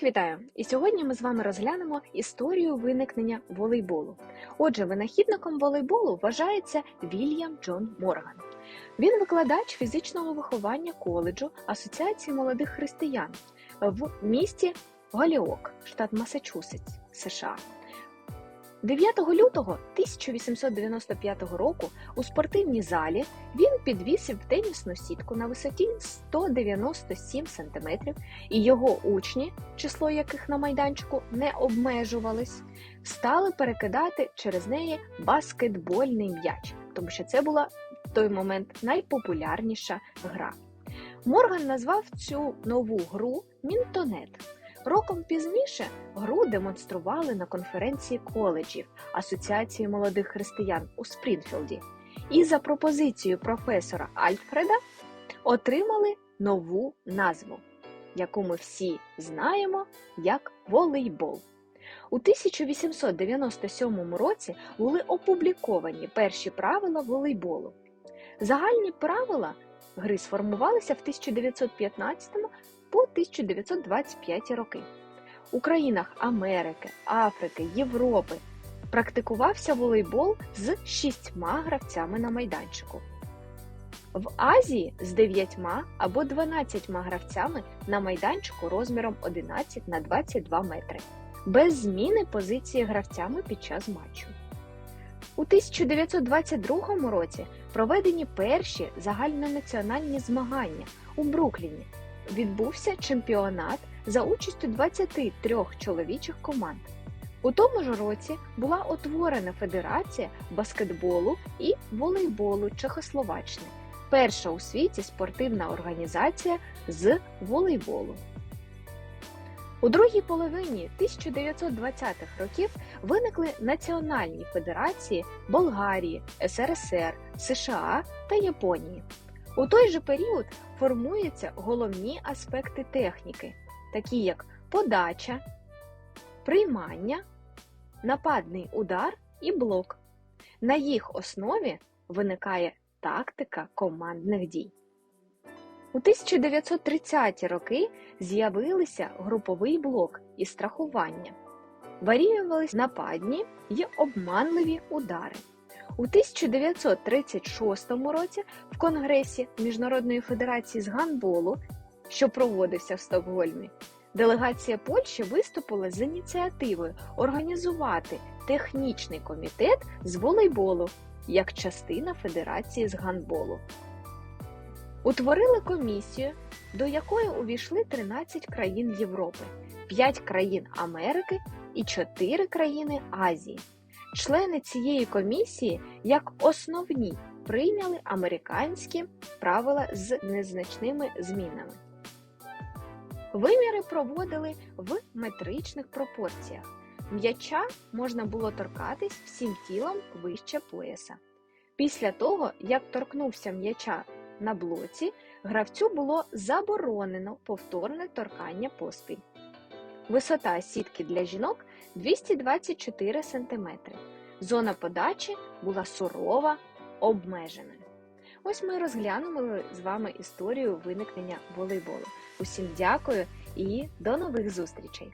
Всіх вітаю! І сьогодні ми з вами розглянемо історію виникнення волейболу. Отже, винахідником волейболу вважається Вільям Джон Морган. Він викладач фізичного виховання коледжу Асоціації молодих християн в місті Голіок, штат Масачусетс, США. 9 лютого 1895 року у спортивній залі він підвісив тенісну сітку на висоті 197 см, і його учні, число яких на майданчику не обмежувались, стали перекидати через неї баскетбольний м'яч, тому що це була в той момент найпопулярніша гра. Морган назвав цю нову гру Мінтонет. Роком пізніше гру демонстрували на конференції коледжів Асоціації молодих християн у Спрінфілді, і за пропозицією професора Альфреда отримали нову назву, яку ми всі знаємо як волейбол. У 1897 році були опубліковані перші правила волейболу. Загальні правила гри сформувалися в 1915 по 1925 роки. У країнах Америки, Африки, Європи практикувався волейбол з шістьма гравцями на майданчику. В Азії з 9 або 12 гравцями на майданчику розміром 11 на 22 метри, без зміни позиції гравцями під час матчу. У 1922 році проведені перші загальнонаціональні змагання у Брукліні відбувся чемпіонат за участю 23 чоловічих команд. У тому ж році була утворена Федерація баскетболу і волейболу Чехословаччини, перша у світі спортивна організація з волейболу. У другій половині 1920-х років виникли національні федерації Болгарії, СРСР, США та Японії. У той же період формуються головні аспекти техніки, такі як подача, приймання, нападний удар і блок. На їх основі виникає тактика командних дій. У 1930-ті роки з'явилися груповий блок і страхування, варіювались нападні й обманливі удари. У 1936 році в Конгресі Міжнародної федерації з гандболу, що проводився в Стокгольмі, делегація Польщі виступила з ініціативою організувати технічний комітет з волейболу як частина Федерації з гандболу. Утворили комісію, до якої увійшли 13 країн Європи, 5 країн Америки і 4 країни Азії. Члени цієї комісії як основні прийняли американські правила з незначними змінами. Виміри проводили в метричних пропорціях. М'яча можна було торкатись всім тілом вище пояса. Після того, як торкнувся м'яча на блоці, гравцю було заборонено повторне торкання поспіль. Висота сітки для жінок 224 см. Зона подачі була сурова, обмеженою. Ось ми розглянули з вами історію виникнення волейболу. Усім дякую і до нових зустрічей!